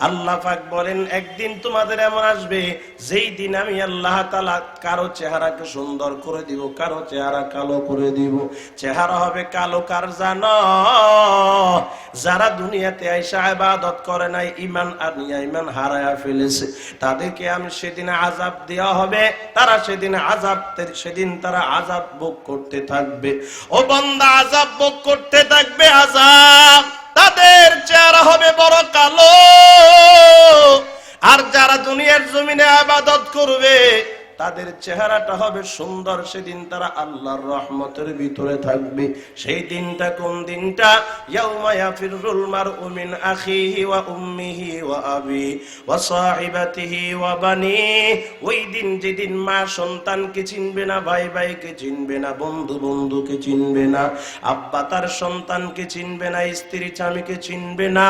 আল্লাহ পাক বলেন, একদিন তোমাদের এমন আসবে, যেই দিন আমি আল্লাহ তালা কারও চেহারাকে সুন্দর করে দিব, কারও চেহারা কালো করে দিব। চেহারা হবে কালো কার জানো? যারা দুনিয়াতে আইসা ইবাদত করে নাই ইমান আনিয়া ইমান হারায়া ফেলেছে। তাদেরকে আমি সেদিন আজাব দেওয়া হবে, তারা সেদিন আজাব সেদিন তারা আজাব ভোগ করতে থাকবে। ও বন্দা আজাব ভোগ করতে থাকবে আজাব তাদের চেহারা হবে বড় কালো। আর যারা দুনিয়ার জমিনে আবাদত করবে তাদের চেহারাটা হবে সুন্দর, সেদিন তারা আল্লাহর রহমতের ভিতরে থাকবে। সেই দিনটা কোন দিনটা? ইয়াউমা ইয়াফিরুল মারউ মিন আখিহি ওয়া উম্মিহি ওয়া আবি ওয়া সাহিবাতিহি ওয়া বানি। ওই দিন যেদিন মা সন্তানকে চিনবে না, ভাই ভাইকে চিনবে না, বন্ধু বন্ধুকে চিনবে না, আব্বা তার সন্তানকে চিনবে না, স্ত্রী স্বামীকে চিনবে না,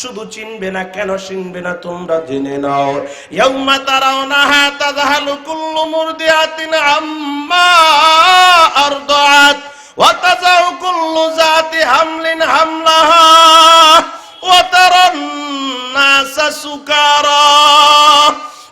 শুধু চিনবে না, কেন চিনবে না তোমরা জেনে নাও। ইয়াউমা তারাউনাহা তাযহালু কুল্লু মুরদিআতিন আম্মা আরদাআত ওয়া তাযাউ কুল্লু যাতি হামলিন হামলাহা ওয়া তারান নাসা সুকারা।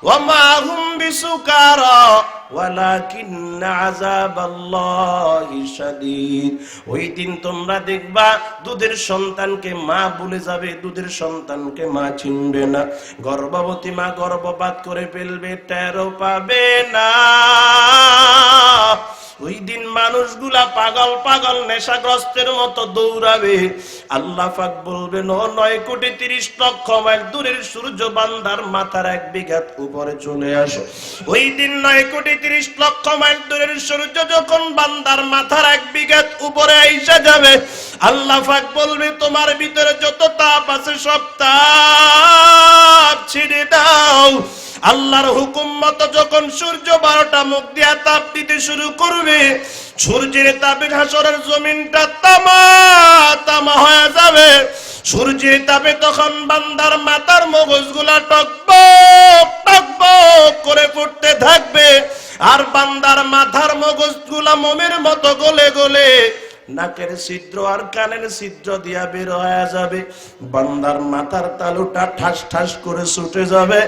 وما هم بسكارى ولكن عذاب الله شديد ওই দিন তোমরা দেখবা দুধের সন্তানকে মা ভুলে যাবে দুধের সন্তানকে মা চিনবে না গর্ভবতী মা গর্ভপাত করে ফেলবে টেরো পাবে না ওই দিন মানুষগুলা পাগল পাগল নেশাগ্রস্তের মতো দৌড়াবে। আল্লাহ পাক বলবেন নয় কোটি তিরিশ লক্ষ মাইল দূরের সূর্য বান্দার মাথার এক বিঘাত উপরে চলে আসে। ওই দিন নয় কোটি তিরিশ লক্ষ মাইল দূরের সূর্য যখন বান্দার মাথার এক বিঘাত উপরে আইসা যাবে, আল্লাহ বলবে, তোমার ভিতরে যত তাপ আছে সব তাপ ছিঁড়ে দাও। আল্লাহর হুকুম মতো যখন সূর্য বারোটা মুখ দিয়া তাপ দিতে শুরু করবে, সূর্যের তাপে ঘাসরের জমিনটা তামা তামা হয়ে যাবে। সূর্যের তাপে তখন বান্দার মাথার মগজগুলা টকবক টকবক করে ফুটতে থাকবে। আর বান্দার মাথার মগজগুলা মোমের মতো গলে গলে নাকের ছিদ্র আর কানের ছিদ্র দিয়া বের হয়ে যাবে। বান্দার মাথার তালুটা ঠাস ঠাস করে ছুটে যাবে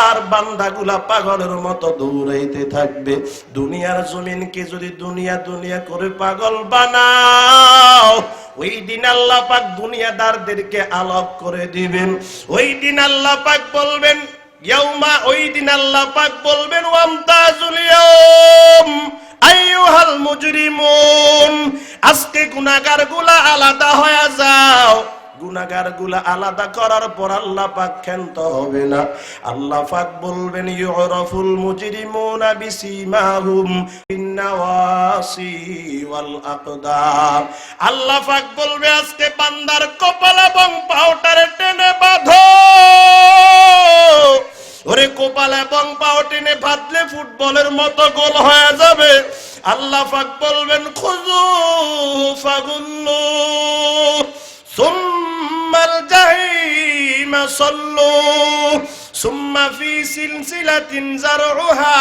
আর বান্দাগুলা পাগলের মতো দৌড়াইতে থাকবে। দুনিয়ার জমিনকে যদি দুনিয়া দুনিয়া করে পাগল বানাও, ওই দিন আল্লাহ পাক দুনিয়াদারদেরকে আলাপ করে দিবেন। ওই দিন আল্লাহ পাক বলবেন ইয়াউমা ওই দিন আল্লাহ পাক বলবেন, ওয়ামতাজুল ইয়াউম, আইয়ুহাল মুজরিমুন। আজকে গুনাহগারগুলা আলাদা হয়ে যাও। গুনাহগারগুলা আলাদা করার পর আল্লাহ পাক ক্ষান্ত হবে না। আল্লাহ পাক বলবেন, ইউরাফুল মুজরিমুনা বিসিমাহুম বিন্নাওয়াসি ওয়াল আকদাম। আল্লাহ পাক বলবে, আজকে বান্দার কপাল এবং পাউটারে টেনে বাঁধো। ওরে কোপাল এবং পাও টেনে ফুটবলের মতো গোল হয়ে যাবে। আল্লাহ পাক বলবেন খুজু ফাগুল্লু সুম্মাল জাহিম সল্লু, সুম্মা ফি সিলসিলাতিন জারউহা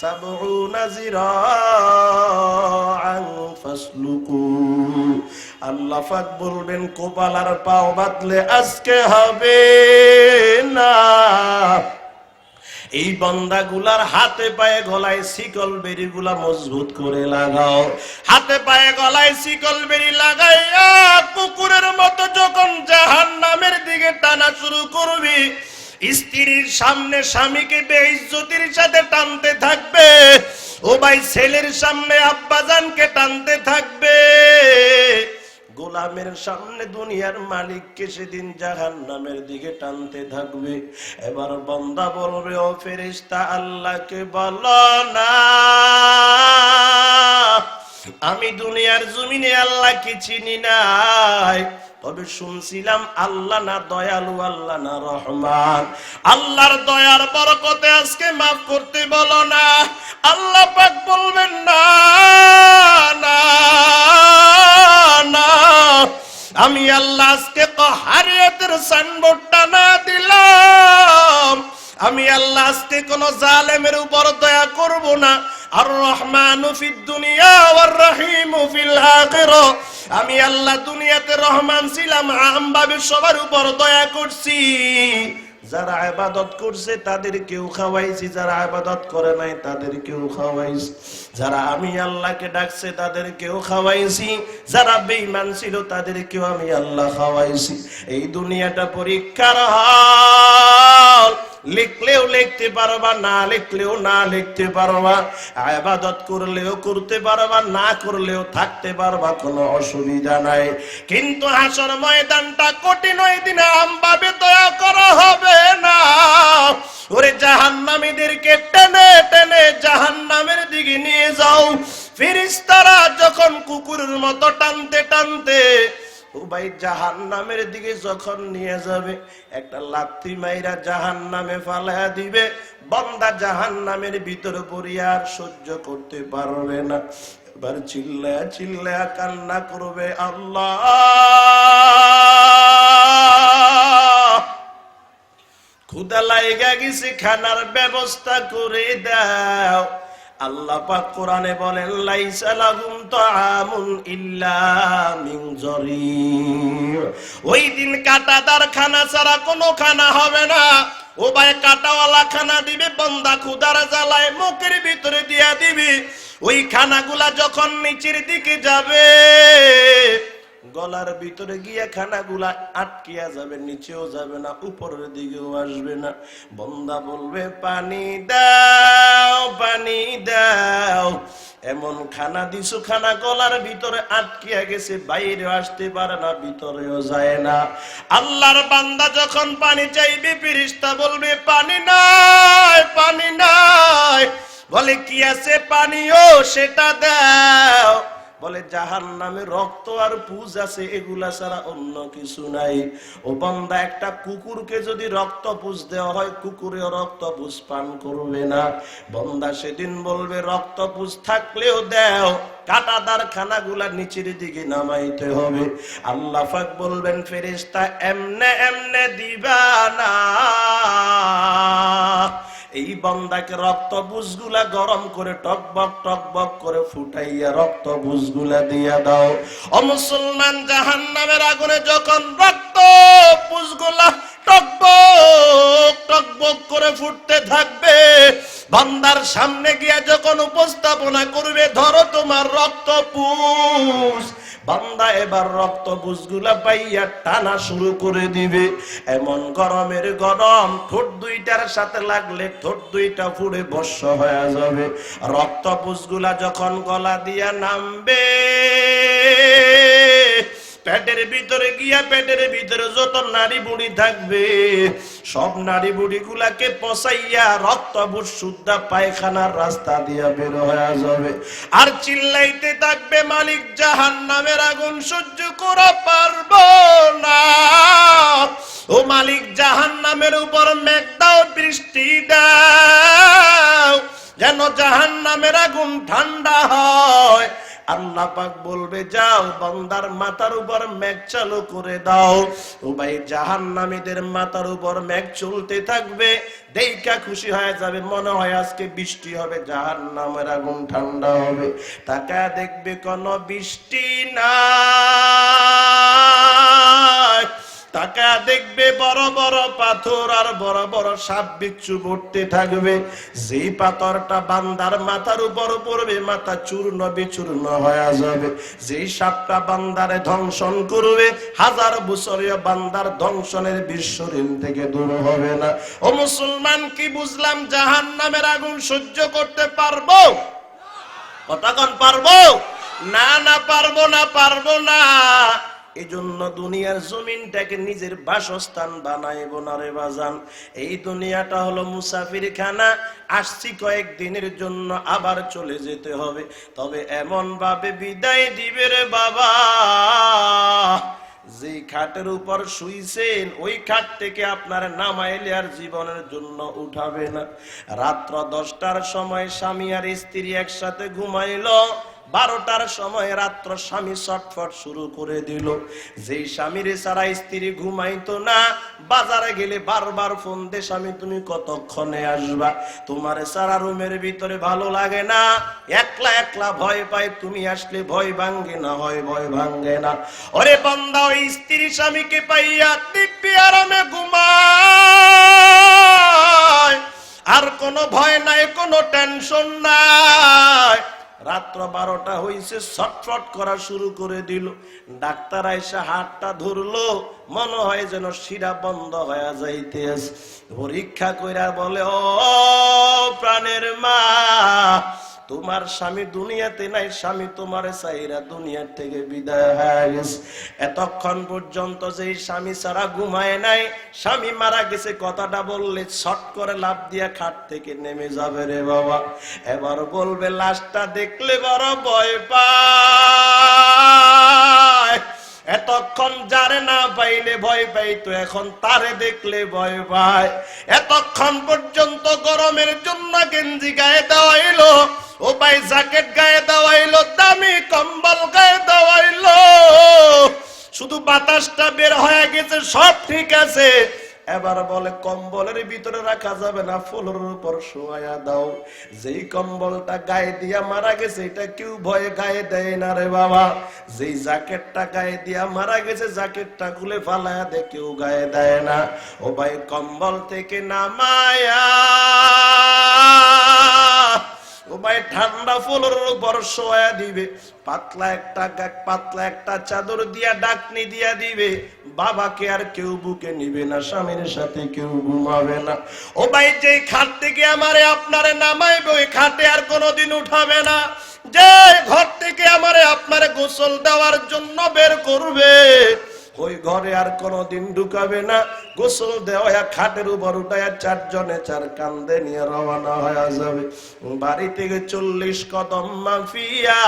সাবউনা জিরাআন ফাসলুকু। আল্লাহ বলবেন কোপাল আর পাও বাঁধলে আজকে হবে না। এই বন্দাগুলার হাতে পায়ে গলায় শিকল বেরি গুলা মজবুত করে লাগাও। হাতে পায়ে গলায় শিকল বেরি লাগাইয়া কুকুরের মতো যখন জাহান নামের দিকে টানা শুরু করবি, স্ত্রীর সামনে স্বামীকে বেইজ্জতির সাথে টানতে থাকবে, ও ভাই ছেলের সামনে আব্বাজানকে টানতে থাকবে। গোলামের সামনে দুনিয়ার মালিককে সেদিন জাহান নামের দিকে টানতে থাকবে। এবার বন্দা বলবে, ও ফেরিস্তা আল্লাহকে বল না। আমি দুনিয়ার জমিনে আল্লাহকে চিনি নাই। তবে শুনছিলাম, আল্লাহ না দয়ালু, আল্লাহ না রহমান। আল্লাহর দয়ার বরকতে আজকে মাফ করতে বলো না। আল্লাহ পাক বলবেন না না। আমি আল্লাহ আজকে হারিয়াতের সাইনবোর্ডটা না দিলাম। আমি আল্লাহ আজকে কোন জালেমের উপর দয়া করব না। আর রহমান দুনিয়া আর রহিম আমি আল্লাহ দুনিয়াতে রহমান ছিলাম আমভাবে সবার উপর দয়া করছি। যারা আবাদত করছে, তাদের কেউ খাওয়াইছি, যারা আবাদত করে নাই, তাদের কেউ খাওয়াইছি। যারা আমি আল্লাহকে ডাকছে, তাদের কেউ খাওয়াইছি। যারা বেঈমান ছিল, তাদের কেউ আমি আল্লাহ খাওয়াইছি। এই দুনিয়াটা পরীক্ষার হল। লিখলেও লিখতে পারবা, না লিখলেও না লিখতে পারবা। আবাদত করলেও করতে পারবা, না করলেও থাকতে পারবা, কোনো অসুবিধা নাই। কিন্তু হাসর ময়দানটা কঠিন ওই দিনে আমভাবে দয়া করা হবে না। ওরে জাহান্নামীদেরকে টেনে টেনে জাহান্নামের দিকে নিয়ে যাও। ফিরিস্তারা যখন কুকুরের মতো টানতে টানতে ভাই জাহান নামের দিকে যখন নিয়ে যাবে, একটা লাথি মাইরা জাহান নামে ফালা দিবে, বন্দা জাহান নামের ভিতর পড়িয়া আর সহ্য করতে পারবে না। এবার চিল্লায়া চিল্লায়া কান্না করবে, আল্লাহ! ক্ষুদা লাইগা গেছে, খানার ব্যবস্থা করে দাও। আল্লাহ পাক কোরআনে বলেন, লাইসা লাহুম তাআমুন ইল্লা মিন ওই দিন কাটাদার খানা ছাড়া কোনো খানা হবে না। ও ভাই, কাটাওয়ালা খানা দিবে, বন্দা ক্ষুদার জ্বালায় মুখের ভিতরে দিয়া দিবি। ওই খানাগুলা যখন নিচের দিকে যাবে গলার ভিতরে গিয়া খানাগুলা আটকিয়া যাবে, নিচেও যাবে না, উপরের দিকেও আসবে না। বন্দা বলবে, পানি দাও পানি দাও। এমন খানা দিছু, খানা গলার ভিতরে আটকিয়া গেছে, বাইরে আসতে পারে না, ভিতরেও যায় না। আল্লাহর বান্দা যখন পানি চাইবে ফিরিস্তা বলবে, পানি নাই পানি নাই। বলে, কি আছে পানিও, সেটা দাও। বলে জাহান নামে রক্ত আর পুজ আছে, এগুলা ছাড়া অন্য কিছু নাই। ও বান্দা, একটা কুকুরকে যদি রক্ত পুজ দেওয়া হয় কুকুরেও রক্ত পুজ পান করবে না। বন্দা সেদিন বলবে, রক্ত পুজ থাকলেও দেও, কাটাদার নিচের দিকে নামাইতে হবে। আল্লাহ বলবেন, ফেরেশতা, এমনে এমনে দিবা না। এই বন্দাকে রক্ত বুঝগুলা গরম করে টকবক টকবক করে ফুটাইয়া রক্ত বুঝগুলা দিয়া দাও। ও মুসলমান জাহান নামের আগুনে যখন রক্ত বুঝগুলা টকবক টকবক করে ফুটতে থাকবে, বান্দার সামনে গিয়া যখন উপস্থাপনা করবে, ধরো তোমার রক্ত পুষ। বান্দা এবার রক্ত বুঝগুলা পাইয়া টানা শুরু করে দিবে। এমন গরমের গরম, ঠোঁট দুইটার সাথে লাগলে ঠোঁট দুইটা ফুড়ে বর্ষ হয়ে যাবে। রক্ত বুঝগুলা যখন গলা দিয়া নামবে পেটের ভিতরে গিয়া পেটের ভিতরে যত নারী বুড়ি থাকবে, সব নারী বুড়ি গুলাকে পচাইয়া রক্ত শুদ্ধা পায়খানার রাস্তা দিয়া বের হয়ে যাবে। আর চিল্লাইতে থাকবে মালিক জাহান নামের আগুন সহ্য করা পারব না। ও মালিক জাহান নামের উপর মেঘ দাও, বৃষ্টি দাও, যেন জাহান নামের আগুন ঠান্ডা হয়। আল্লাহ পাক বলবে, যাও, বন্দার মাথার উপর মেঘ চালু করে দাও। ও ভাই জাহান্নামীদের মাথার উপর মেঘ চলতে থাকবে দেইকা খুশি হয়ে যাবে, মনে হয় আজকে বৃষ্টি হবে, জাহান্নামের আগুন ঠান্ডা হবে। তাকা দেখবে কোনো বৃষ্টি নাই। তাকা দেখবে বড় বড় পাথর আর বড় বড় সাপ বিচ্ছু পড়তে থাকবে। যেই পাথরটা বান্দার মাথার উপর পড়বে, মাথা চূর্ণ বিচূর্ণ হয়ে যাবে। যেই সাপটা বান্দারে ধ্বংসন করবে, হাজার বছরীয় বান্দার ধ্বংসনের বিশ্বরিন থেকে দূর হবে না। ও মুসলমান, কি বুঝলাম জাহান নামের আগুন সহ্য করতে পারব? কতক্ষণ পারব? না না, পারব না পারব না। এই জন্য দুনিয়ার জমিনটাকে নিজের বাসস্থান বানাইব না রে বাজান। এই দুনিয়াটা হলো মুসাফির খানা আসছি কয়েক দিনের জন্য আবার চলে যেতে হবে। তবে এমন ভাবে বিদায় দিবে রে বাবা। যে খাটের উপর শুইছেন, ওই খাট থেকে আপনার নামাইলে আর জীবনের জন্য উঠাবে না। রাত্র দশটার সময় স্বামী আর স্ত্রী একসাথে ঘুমাইলো। বারোটার সময় রাত্র স্বামী ছটফট শুরু করে দিল। যেই স্বামীরে সারা স্ত্রী ঘুমাইতো না, বাজারে গেলে বারবার ফোন দে, স্বামী, তুমি কতক্ষণে আসবা? তোমার সারা রুমের ভিতরে ভালো লাগে না। একলা একলা ভয় পায়, তুমি আসলে ভয় ভাঙ্গে না, হয় ভয় ভাঙ্গে না। ওরে বান্দা, ওই স্ত্রী স্বামীকে পাইয়া দিব্যি আরামে ঘুমায়। আর কোনো ভয় নাই, কোনো টেনশন নাই। রাত্র বারোটা হইছে, ছটফট করা শুরু করে দিল ডাক্তার আইসা হাতটা ধরলো, মনে হয় যেন শিরা বন্ধ হয়ে যাইতে। পরীক্ষা কইরা বলে, ও প্রাণের মা তোমার স্বামী দুনিয়াতে নাই, স্বামী তোমার সাইরা দুনিয়ার থেকে বিদায় হয়ে গেছে। এতক্ষণ পর্যন্ত যে স্বামী ছাড়া ঘুমায় নাই, স্বামী মারা গেছে, কথাটা বললে ছট করে লাভ দিয়া খাট থেকে নেমে যাবে রে বাবা। এবার বলবে, লাশটা দেখলে বড় ভয় পায়। এতক্ষণ যারে না পাইলে ভয় পাইতো এখন তারে দেখলে ভয় পায় এতক্ষণ পর্যন্ত গরমের জন্য গেঞ্জি গায়ে দেওয়াইলো, ও ভাই জ্যাকেট গায়ে দেওয়াইলো, দামি কম্বল গায়ে দেওয়াইলো। শুধু বাতাসটা বের হয়ে গেছে, সব ঠিক আছে এবার বলে, কম্বলের ভিতরে রাখা যাবে না, ফুলের উপর শোয়া দাও। যেই কম্বলটা গায়ে দিয়া মারা গেছে, এটা কেউ ভয়ে গায়ে দেয় না রে বাবা। যেই জ্যাকেটটা গায়ে দিয়া মারা গেছে, জ্যাকেটটা খুলে ফালায়া দে, কেউ গায়ে দেয় না। ও ভাই, কম্বল থেকে নামায়া ভাই ঠান্ডা ফুলের শোয়া দিবে। পাতলা একটা পাতলা একটা চাদর দিয়া ডাকনি দিয়া দিবে। বাবাকে আর কেউ বুকে নিবে না, স্বামীর সাথে কেউ ঘুমাবে না। ও ভাই যে খাট থেকে আমারে আপনারে নামাইবে, ওই খাটে আর কোনোদিন উঠাবে না। যে ঘর থেকে আমারে আপনারে গোসল দেওয়ার জন্য বের করবে ওই ঘরে আর কোনোদিন ঢুকাবে না। গোসল দেওয়া খাটের উপর উঠায় চারজনে চার কান্দে নিয়ে রওনা হয়ে যাবে। বাড়ি থেকে চল্লিশ কদম মাফিয়া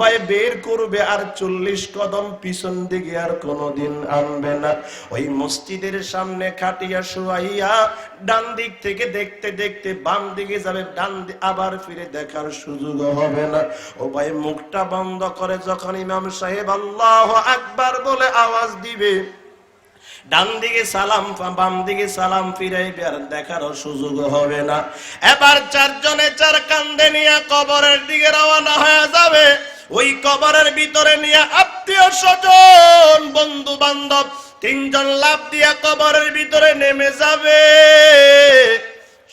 ভাই বের করবে আর চল্লিশ কদম পিছন দিকে আর কোনোদিন আনবে না। ওই মসজিদের সামনে খাটিয়া শুয়াইয়া ডান দিক থেকে দেখতে দেখতে বাম দিকে যাবে, ডান আবার ফিরে দেখার সুযোগ হবে না। ও ভাই মুখটা বন্ধ করে যখন ইমাম সাহেব আল্লাহ আকবার বলে আওয়াজ দিবে। ডান দিকে সালাম, বাম দিকে সালাম ফিরাইবে আর দেখারও সুযোগ হবে না। এবার চারজনে চার কান্দে নিয়ে কবরের দিকে রওনা হয়ে যাবে। ওই কবরের ভিতরে নিয়ে আত্মীয় স্বজন বন্ধু বান্ধব তিনজন লাভ দিয়া কবরের ভিতরে নেমে যাবে।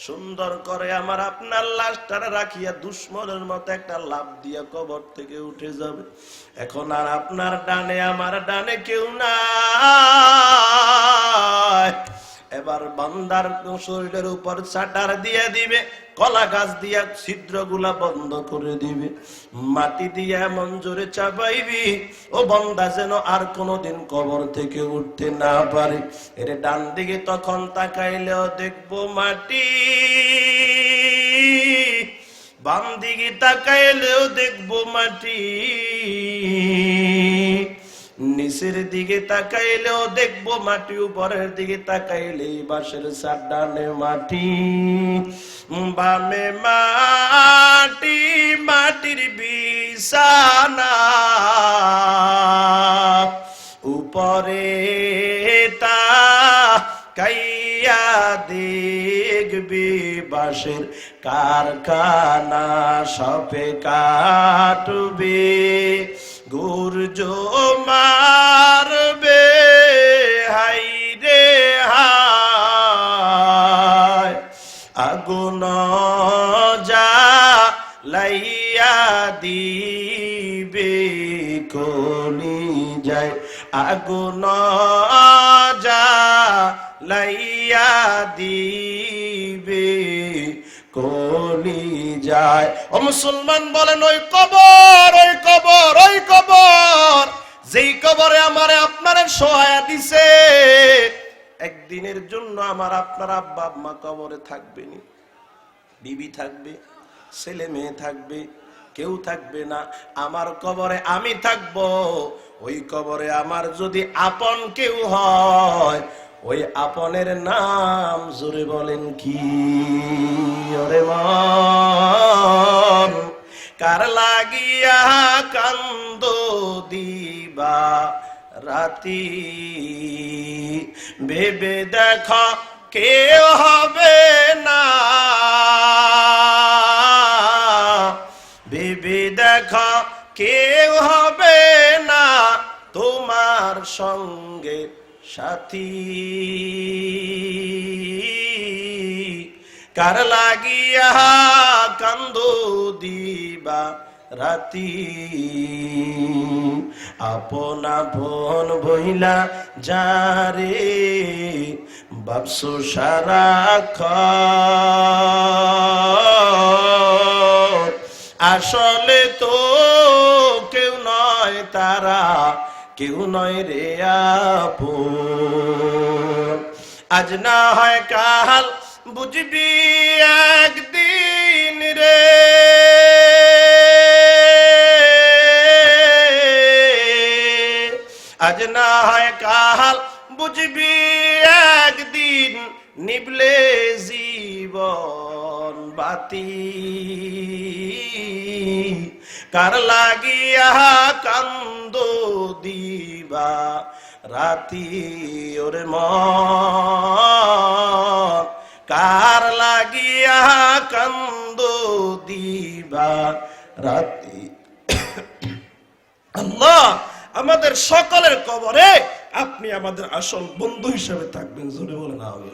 সুন্দর করে আমার আপনার লাশটা রাখিয়া দুশ্মনের মতো একটা লাভ দিয়া কবর থেকে উঠে যাবে। এখন আর আপনার ডানে, আমার ডানে কেউ নাই। এবার বান্দার শরীরের উপর চাটার দিয়ে দিবে, কলা গাছ দিয়া ছিদ্রগুলা বন্ধ করে দিবে, মাটি দিয়া এমন জোরে চাপাইবি, ও বন্দা যেন আর কোনোদিন কবর থেকে উঠতে না পারে। এর ডান দিকে তখন তাকাইলেও দেখব মাটি। বাম দিকে তাকাইলেও দেখব মাটি। নিচের দিকে তাকাইলেও দেখব মাটি, উপরের দিকে তাকাইলে বাঁশের সাডানে মাটি। বামে মাটি, মাটির বিছানা। উপরে তা কাইয়া দেখবি বাঁশের কারখানা সপে কাটবে। গুর্জ মারবে হাই রে আগুন যা লাইয়া দিবে কলি যায়। আগুন যা লাইয়া দিবে যায়। ও মুসলমান বলেন, ওই কবর ওই কবর ওই কবর, যেই কবরে আমারে আপনারে সহায় দিছে, একদিনের জন্য আমার আপনার আব্বা আম্মা কবরে থাকবেনি। বিবি থাকবে, ছেলে মেয়ে থাকবে, কেউ থাকবে না। আমার কবরে আমি থাকব, ওই কবরে আমার যদি আপন কেউ হয় ওই আপনের নাম জোরে বলেন কি? ওরে কার লাগিয়া কান্দ দিবা রাতি? ভেবে দেখ কেউ হবে না। ভেবে দেখ কেউ হবে না তোমার সঙ্গে। সাথী। কার লাগিয়া কান্দ দিবা রাতি? আপনা ভন বইলা যারে, বাপসু সারা আসলে তো কেউ নয় তারা কেউ নয় রে আপন। আজ না হয় কাল বুঝবি একদিন রে। আজ না হয় কাল বুঝবি একদিন নিবলে জীবন বাতি। কার লাগিয়া কান্দ দিবা? রাতি ওরে মন। কার লাগিয়া কান্দ দিবা? রাতি আল্লাহ, আমাদের সকলের কবরে আপনি আমাদের আসল বন্ধু হিসেবে থাকবেন, জোরে বলেন, আমিন।